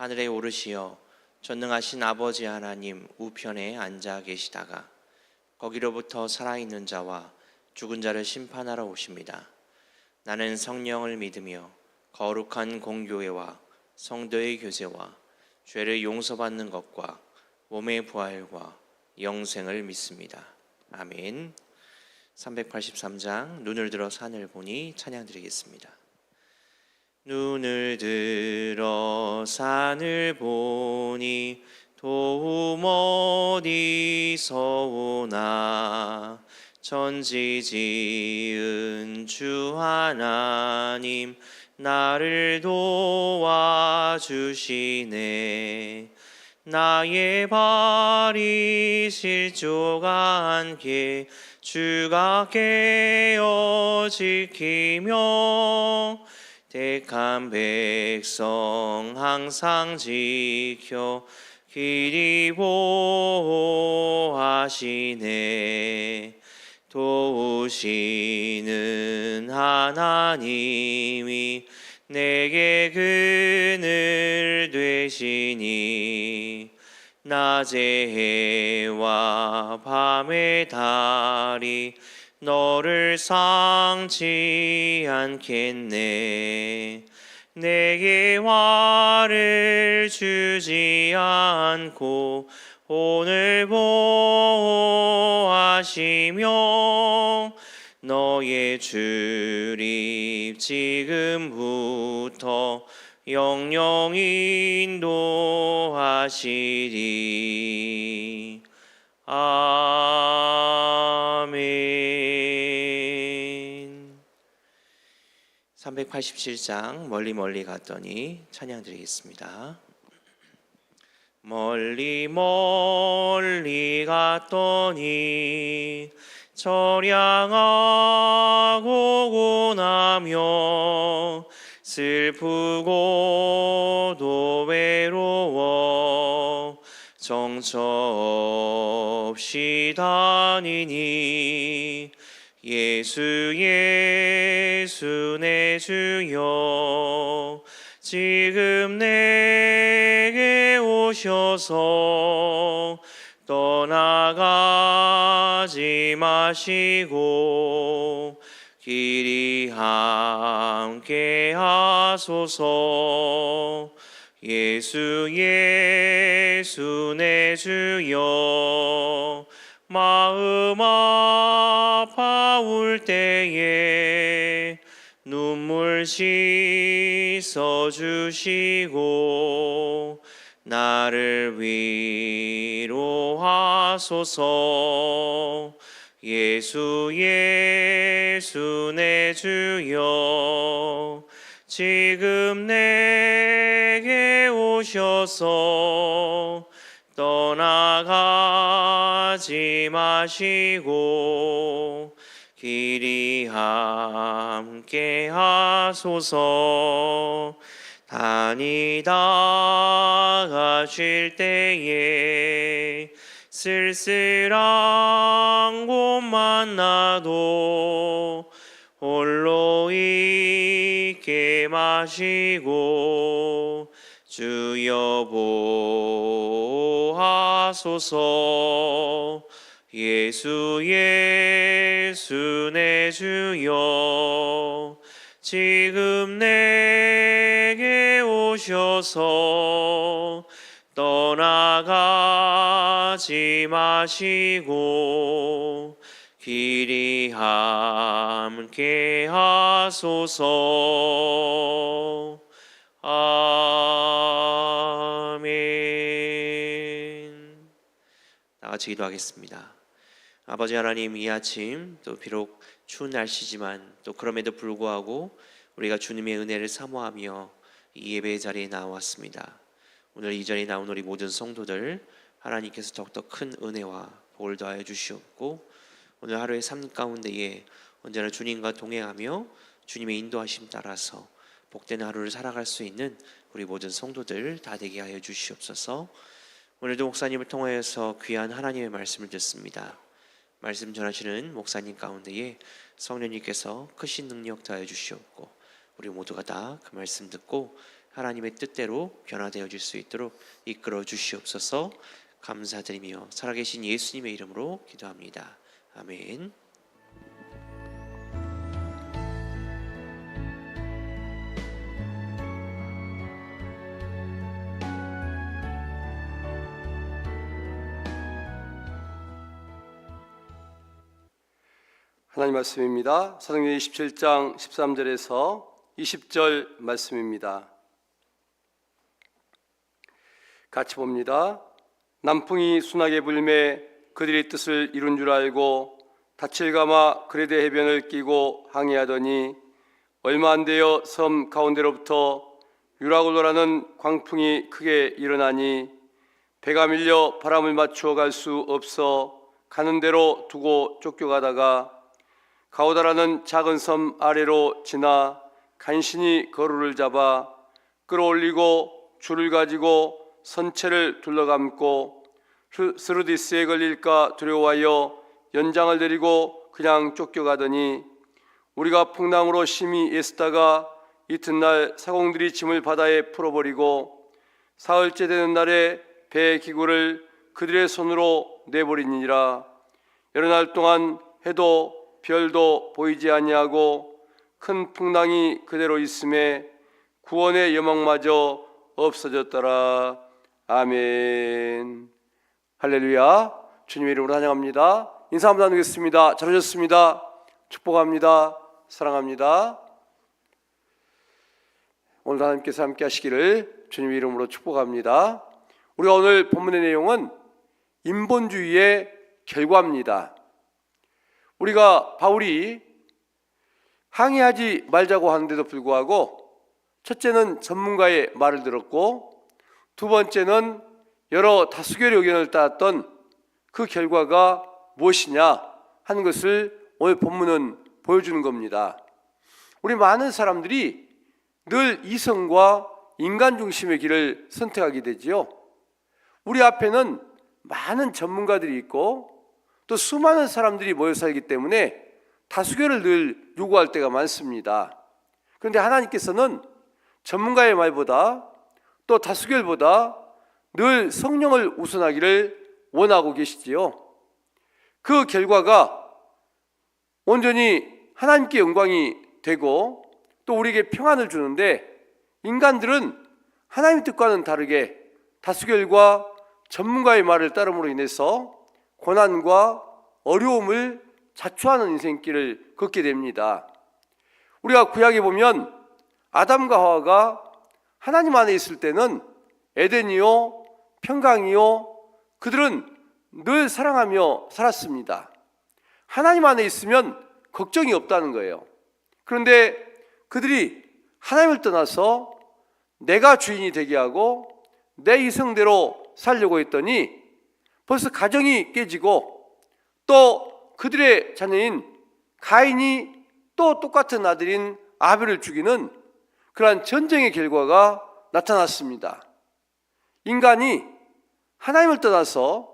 하늘에 오르시어 전능하신 아버지 하나님 우편에 앉아 계시다가 거기로부터 살아있는 자와 죽은 자를 심판하러 오십니다. 나는 성령을 믿으며 거룩한 공교회와 성도의 교제와 죄를 용서받는 것과 몸의 부활과 영생을 믿습니다. 아멘. 383장 눈을 들어 산을 보니 찬양 드리겠습니다. 눈을 들 어 산을 보니 도움 어디서 오나 천지 지은 주 하나님 나를 도와주시네. 나의 발이 실조가 않게 주가 깨어 지키며 택한 백성 항상 지켜 길이 보호하시네. 도우시는 하나님이 내게 그늘 되시니 낮의 해와 밤의 달이 너를 상치 않겠네. 내게 화를 주지 않고 오늘 보호하시며 너의 출입 지금부터 영영 인도하시리 아멘 387장 멀리 멀리 갔더니 찬양 드리겠습니다. 멀리 멀리 갔더니 절양하고 고나며 슬프고도 외로워 정처 없이 다니니 예수 예수 내 주여 지금 내게 오셔서 떠나가지 마시고 길이 함께 하소서 예수 예수 내 주여. 마음 아파올 때에 눈물 씻어 주시고 나를 위로하소서. 예수 예수 내 주여 지금 내게 오셔서 떠나가지 마시고 길이 함께 하소서. 다니다가 쉴 때에 쓸쓸한 곳 만나도 마시고 주여 보하소서. 예수 예수 내 주여 지금 내게 오셔서 떠나가지 마시고 길이 함께 하소서. 아멘. 다 같이 기도하겠습니다. 아버지 하나님 이 아침 또 비록 추운 날씨지만 또 그럼에도 불구하고 우리가 주님의 은혜를 사모하며 이 예배의 자리에 나왔습니다. 오늘 이 자리에 나온 우리 모든 성도들 하나님께서 더욱더 큰 은혜와 복을 더하여 주시옵고 오늘 하루의 삶 가운데에 언제나 주님과 동행하며 주님의 인도하심 따라서 복된 하루를 살아갈 수 있는 우리 모든 성도들 다 되게 하여 주시옵소서. 오늘도 목사님을 통하여서 귀한 하나님의 말씀을 듣습니다. 말씀 전하시는 목사님 가운데에 성령님께서 크신 능력 더하여 주시옵고 우리 모두가 다 그 말씀 듣고 하나님의 뜻대로 변화되어 질 수 있도록 이끌어 주시옵소서. 감사드리며 살아계신 예수님의 이름으로 기도합니다. 아멘. 하나님 말씀입니다. 사도행전 27장 13절에서 20절 말씀입니다. 같이 봅니다. 남풍이 순하게 불매 그들의 뜻을 이룬 줄 알고 닻을 감아 그레데 해변을 끼고 항해하더니 얼마 안 되어 섬 가운데로부터 유라굴로라는 광풍이 크게 일어나니 배가 밀려 바람을 맞추어 갈 수 없어 가는 대로 두고 쫓겨가다가 가오다라는 작은 섬 아래로 지나 간신히 거루를 잡아 끌어올리고 줄을 가지고 선체를 둘러감고 스- 스루디스에 걸릴까 두려워하여 연장을 내리고 그냥 쫓겨가더니 우리가 풍랑으로 심히 애쓰다가 이튿날 사공들이 짐을 바다에 풀어버리고 사흘째 되는 날에 배 기구를 그들의 손으로 내버리니라. 여러 날 동안 해도 별도 보이지 아니하고 큰 풍랑이 그대로 있음에 구원의 여망마저 없어졌더라. 아멘 할렐루야. 주님의 이름으로 환영합니다. 인사 한번 나누겠습니다. 잘하셨습니다. 축복합니다. 사랑합니다. 오늘 하나님께서 함께 하시기를 주님의 이름으로 축복합니다. 우리가 오늘 본문의 내용은 인본주의의 결과입니다. 우리가 바울이 항의하지 말자고 하는데도 불구하고 첫째는 전문가의 말을 들었고 두 번째는 여러 다수결의 의견을 따랐던 그 결과가 무엇이냐 하는 것을 오늘 본문은 보여주는 겁니다. 우리 많은 사람들이 늘 이성과 인간 중심의 길을 선택하게 되지요. 우리 앞에는 많은 전문가들이 있고 또 수많은 사람들이 모여 살기 때문에 다수결을 늘 요구할 때가 많습니다. 그런데 하나님께서는 전문가의 말보다 또 다수결보다 늘 성령을 우선하기를 원하고 계시지요. 그 결과가 온전히 하나님께 영광이 되고 또 우리에게 평안을 주는데 인간들은 하나님의 뜻과는 다르게 다수결과 전문가의 말을 따름으로 인해서 고난과 어려움을 자초하는 인생길을 걷게 됩니다. 우리가 구약에 보면 아담과 하와가 하나님 안에 있을 때는 에덴이요 평강이요 그들은 늘 사랑하며 살았습니다. 하나님 안에 있으면 걱정이 없다는 거예요. 그런데 그들이 하나님을 떠나서 내가 주인이 되게 하고 내 이성대로 살려고 했더니 벌써 가정이 깨지고 또 그들의 자녀인 가인이 또 똑같은 아들인 아벨을 죽이는 그러한 전쟁의 결과가 나타났습니다. 인간이 하나님을 떠나서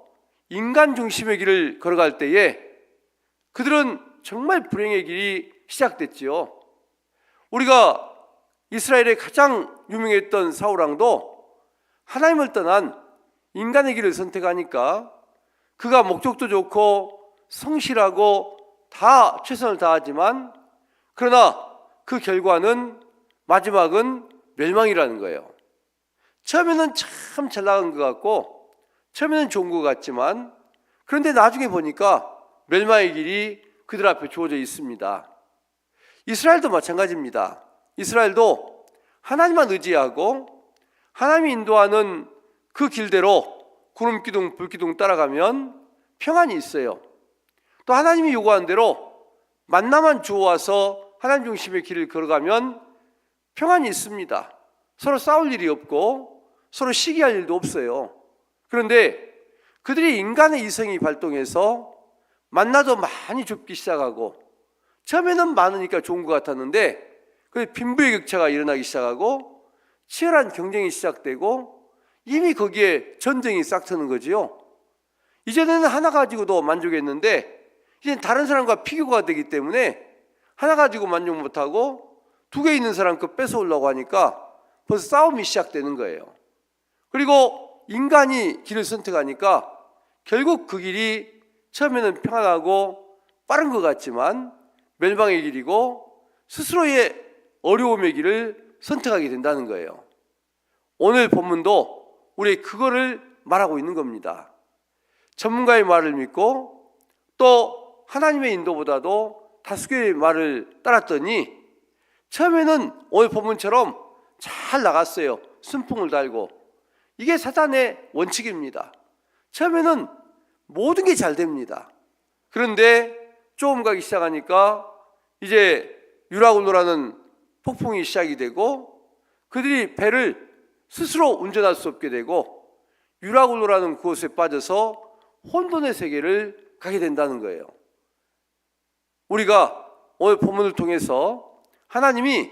인간 중심의 길을 걸어갈 때에 그들은 정말 불행의 길이 시작됐지요. 우리가 이스라엘의 가장 유명했던 사울왕도 하나님을 떠난 인간의 길을 선택하니까 그가 목적도 좋고 성실하고 다 최선을 다하지만 그러나 그 결과는 마지막은 멸망이라는 거예요. 처음에는 참 잘 나간 것 같고 처음에는 좋은 것 같지만 그런데 나중에 보니까 멸망의 길이 그들 앞에 주어져 있습니다. 이스라엘도 마찬가지입니다. 이스라엘도 하나님만 의지하고 하나님이 인도하는 그 길대로 구름 기둥, 불 기둥 따라가면 평안이 있어요. 또 하나님이 요구한 대로 만나만 주어와서 하나님 중심의 길을 걸어가면 평안이 있습니다. 서로 싸울 일이 없고 서로 시기할 일도 없어요. 그런데 그들이 인간의 이성이 발동해서 만나도 많이 좁기 시작하고 처음에는 많으니까 좋은 것 같았는데 그 빈부의 격차가 일어나기 시작하고 치열한 경쟁이 시작되고 이미 거기에 전쟁이 싹 트는 거지요. 이제는 하나 가지고도 만족했는데 이제 다른 사람과 비교가 되기 때문에 하나 가지고 만족 못하고 두 개 있는 사람 거 뺏어오려고 하니까 벌써 싸움이 시작되는 거예요. 그리고 인간이 길을 선택하니까 결국 그 길이 처음에는 평안하고 빠른 것 같지만 멸망의 길이고 스스로의 어려움의 길을 선택하게 된다는 거예요. 오늘 본문도 우리 그거를 말하고 있는 겁니다. 전문가의 말을 믿고 또 하나님의 인도보다도 다수교의 말을 따랐더니 처음에는 오늘 본문처럼 잘 나갔어요. 순풍을 달고. 이게 사단의 원칙입니다. 처음에는 모든 게 잘 됩니다. 그런데 조금 가기 시작하니까 이제 유라굴로라는 폭풍이 시작이 되고 그들이 배를 스스로 운전할 수 없게 되고 유라굴로라는 그곳에 빠져서 혼돈의 세계를 가게 된다는 거예요. 우리가 오늘 본문을 통해서 하나님이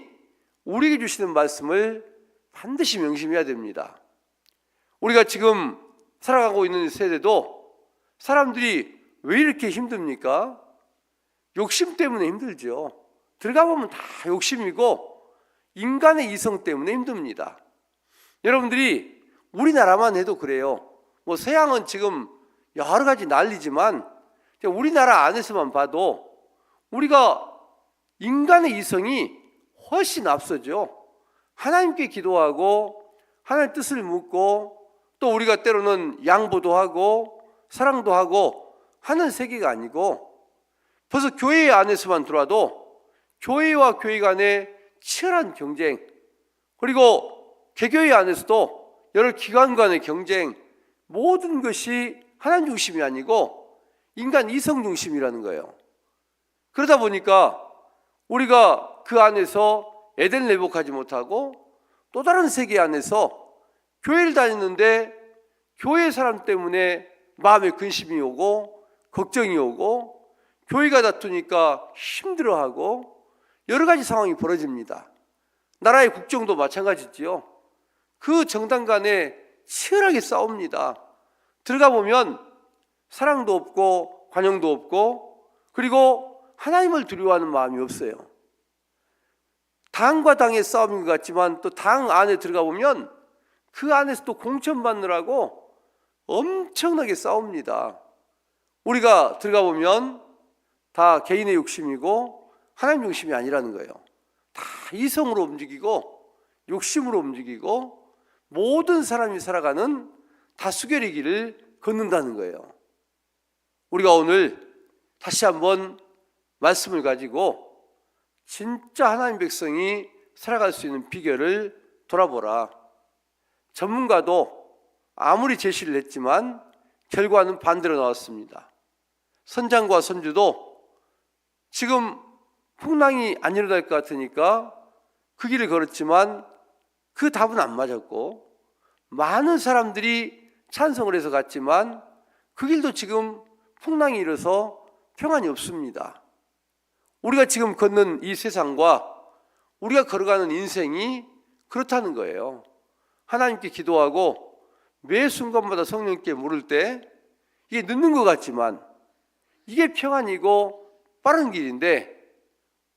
우리에게 주시는 말씀을 반드시 명심해야 됩니다. 우리가 지금 살아가고 있는 세대도 사람들이 왜 이렇게 힘듭니까? 욕심 때문에 힘들죠. 들어가 보면 다 욕심이고 인간의 이성 때문에 힘듭니다. 여러분들이 우리나라만 해도 그래요. 뭐 서양은 지금 여러 가지 난리지만 우리나라 안에서만 봐도 우리가 인간의 이성이 훨씬 앞서죠. 하나님께 기도하고 하나님 뜻을 묻고 또 우리가 때로는 양보도 하고 사랑도 하고 하는 세계가 아니고 벌써 교회 안에서만 들어와도 교회와 교회 간의 치열한 경쟁 그리고 개교회 안에서도 여러 기관 간의 경쟁 모든 것이 하나님 중심이 아니고 인간 이성 중심이라는 거예요. 그러다 보니까 우리가 그 안에서 에덴을 회복하지 못하고 또 다른 세계 안에서 교회를 다니는데 교회 사람 때문에 마음에 근심이 오고 걱정이 오고 교회가 다투니까 힘들어하고 여러 가지 상황이 벌어집니다. 나라의 국정도 마찬가지지요. 그 정당 간에 치열하게 싸웁니다. 들어가 보면 사랑도 없고 관용도 없고 그리고 하나님을 두려워하는 마음이 없어요. 당과 당의 싸움인 것 같지만 또 당 안에 들어가 보면 그 안에서 또 공천받느라고 엄청나게 싸웁니다. 우리가 들어가 보면 다 개인의 욕심이고 하나님 중심이 아니라는 거예요. 다 이성으로 움직이고 욕심으로 움직이고 모든 사람이 살아가는 다수결의 길을 걷는다는 거예요. 우리가 오늘 다시 한번 말씀을 가지고 진짜 하나님 백성이 살아갈 수 있는 비결을 돌아보라. 전문가도 아무리 제시를 했지만 결과는 반대로 나왔습니다. 선장과 선주도 지금 풍랑이 안 일어날 것 같으니까 그 길을 걸었지만 그 답은 안 맞았고 많은 사람들이 찬성을 해서 갔지만 그 길도 지금 풍랑이 일어서 평안이 없습니다. 우리가 지금 걷는 이 세상과 우리가 걸어가는 인생이 그렇다는 거예요. 하나님께 기도하고 매 순간마다 성령께 물을 때 이게 늦는 것 같지만 이게 평안이고 빠른 길인데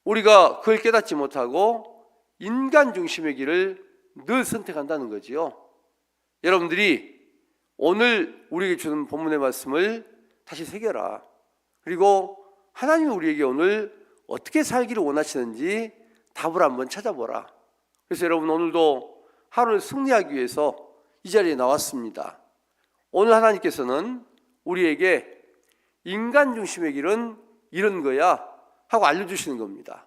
우리가 그걸 깨닫지 못하고 인간 중심의 길을 늘 선택한다는 거지요. 여러분들이 오늘 우리에게 주는 본문의 말씀을 다시 새겨라. 그리고 하나님이 우리에게 오늘 어떻게 살기를 원하시는지 답을 한번 찾아보라. 그래서 여러분 오늘도 하루를 승리하기 위해서 이 자리에 나왔습니다. 오늘 하나님께서는 우리에게 인간 중심의 길은 이런 거야 하고 알려주시는 겁니다.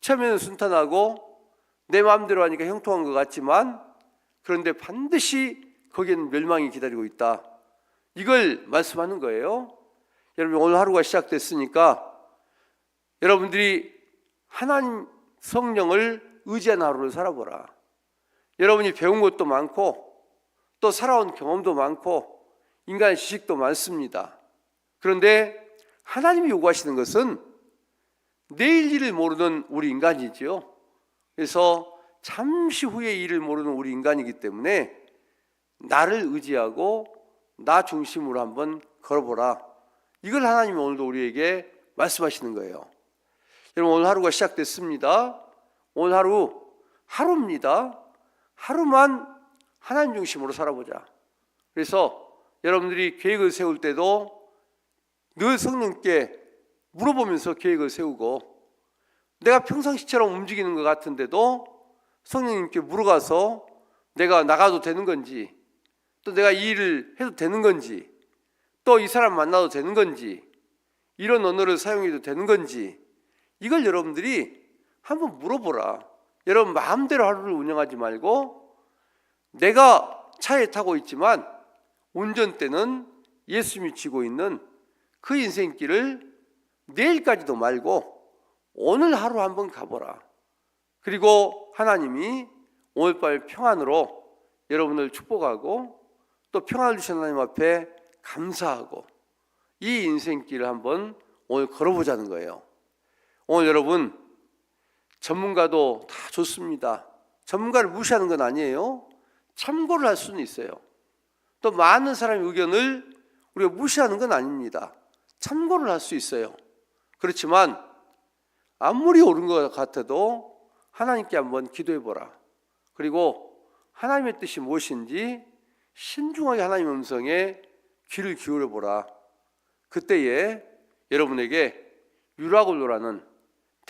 처음에는 순탄하고 내 마음대로 하니까 형통한 것 같지만 그런데 반드시 거기에는 멸망이 기다리고 있다. 이걸 말씀하는 거예요. 여러분 오늘 하루가 시작됐으니까 여러분들이 하나님 성령을 의지한 하루를 살아보라. 여러분이 배운 것도 많고 또 살아온 경험도 많고 인간의 지식도 많습니다. 그런데 하나님이 요구하시는 것은 내일 일을 모르는 우리 인간이지요. 그래서 잠시 후의 일을 모르는 우리 인간이기 때문에 나를 의지하고 나 중심으로 한번 걸어보라. 이걸 하나님이 오늘도 우리에게 말씀하시는 거예요. 여러분 오늘 하루가 시작됐습니다. 오늘 하루 하루입니다. 하루만 하나님 중심으로 살아보자. 그래서 여러분들이 계획을 세울 때도 늘 성령께 물어보면서 계획을 세우고 내가 평상시처럼 움직이는 것 같은데도 성령님께 물어가서 내가 나가도 되는 건지 또 내가 이 일을 해도 되는 건지 또 이 사람 만나도 되는 건지 이런 언어를 사용해도 되는 건지 이걸 여러분들이 한번 물어보라. 여러분 마음대로 하루를 운영하지 말고 내가 차에 타고 있지만 운전대는 예수님이 쥐고 있는 그 인생길을 내일까지도 말고 오늘 하루 한번 가보라. 그리고 하나님이 오늘 밤 평안으로 여러분을 축복하고 또 평안을 주신 하나님 앞에 감사하고 이 인생길을 한번 오늘 걸어보자는 거예요. 오늘 여러분 전문가도 다 좋습니다. 전문가를 무시하는 건 아니에요. 참고를 할 수는 있어요. 또 많은 사람의 의견을 우리가 무시하는 건 아닙니다. 참고를 할 수 있어요. 그렇지만 아무리 옳은 것 같아도 하나님께 한번 기도해 보라. 그리고 하나님의 뜻이 무엇인지 신중하게 하나님의 음성에 귀를 기울여 보라. 그때에 여러분에게 유라굴로라는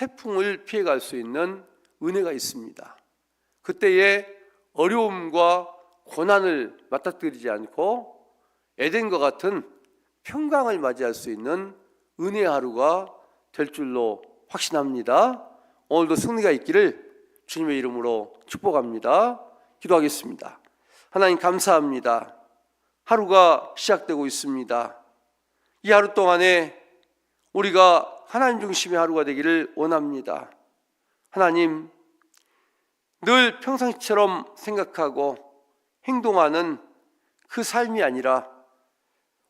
태풍을 피해갈 수 있는 은혜가 있습니다. 그때에 어려움과 고난을 맞닥뜨리지 않고 에덴과 같은 평강을 맞이할 수 있는 은혜의 하루가 될 줄로 확신합니다. 오늘도 승리가 있기를 주님의 이름으로 축복합니다. 기도하겠습니다. 하나님 감사합니다. 하루가 시작되고 있습니다. 이 하루 동안에 우리가 하나님 중심의 하루가 되기를 원합니다. 하나님, 늘 평상시처럼 생각하고 행동하는 그 삶이 아니라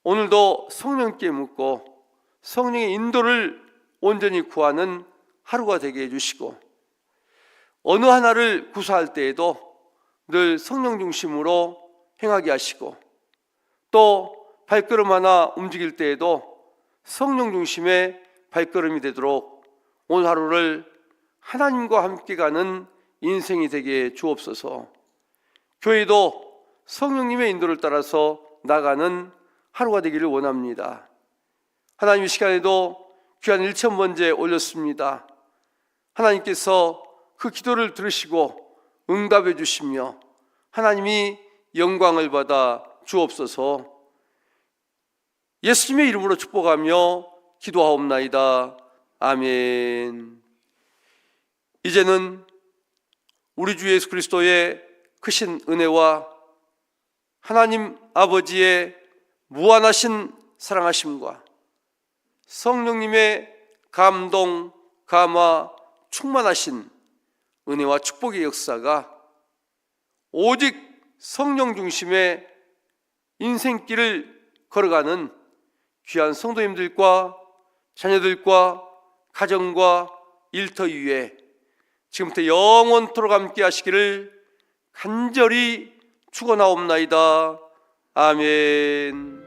오늘도 성령께 묻고 성령의 인도를 온전히 구하는 하루가 되게 해주시고 어느 하나를 구사할 때에도 늘 성령 중심으로 행하게 하시고 또 발걸음 하나 움직일 때에도 성령 중심의 발걸음이 되도록 오늘 하루를 하나님과 함께 가는 인생이 되게 주옵소서. 교회도 성령님의 인도를 따라서 나가는 하루가 되기를 원합니다. 하나님 이 시간에도 귀한 일천 번째 올렸습니다. 하나님께서 그 기도를 들으시고 응답해 주시며 하나님이 영광을 받아 주옵소서. 예수님의 이름으로 축복하며 기도하옵나이다. 아멘. 이제는 우리 주 예수 그리스도의 크신 은혜와 하나님 아버지의 무한하신 사랑하심과 성령님의 감동, 감화, 충만하신 은혜와 축복의 역사가 오직 성령 중심의 인생길을 걸어가는 귀한 성도님들과 자녀들과 가정과 일터 위에 지금부터 영원토록 함께 하시기를 간절히 축원하옵나이다. 아멘.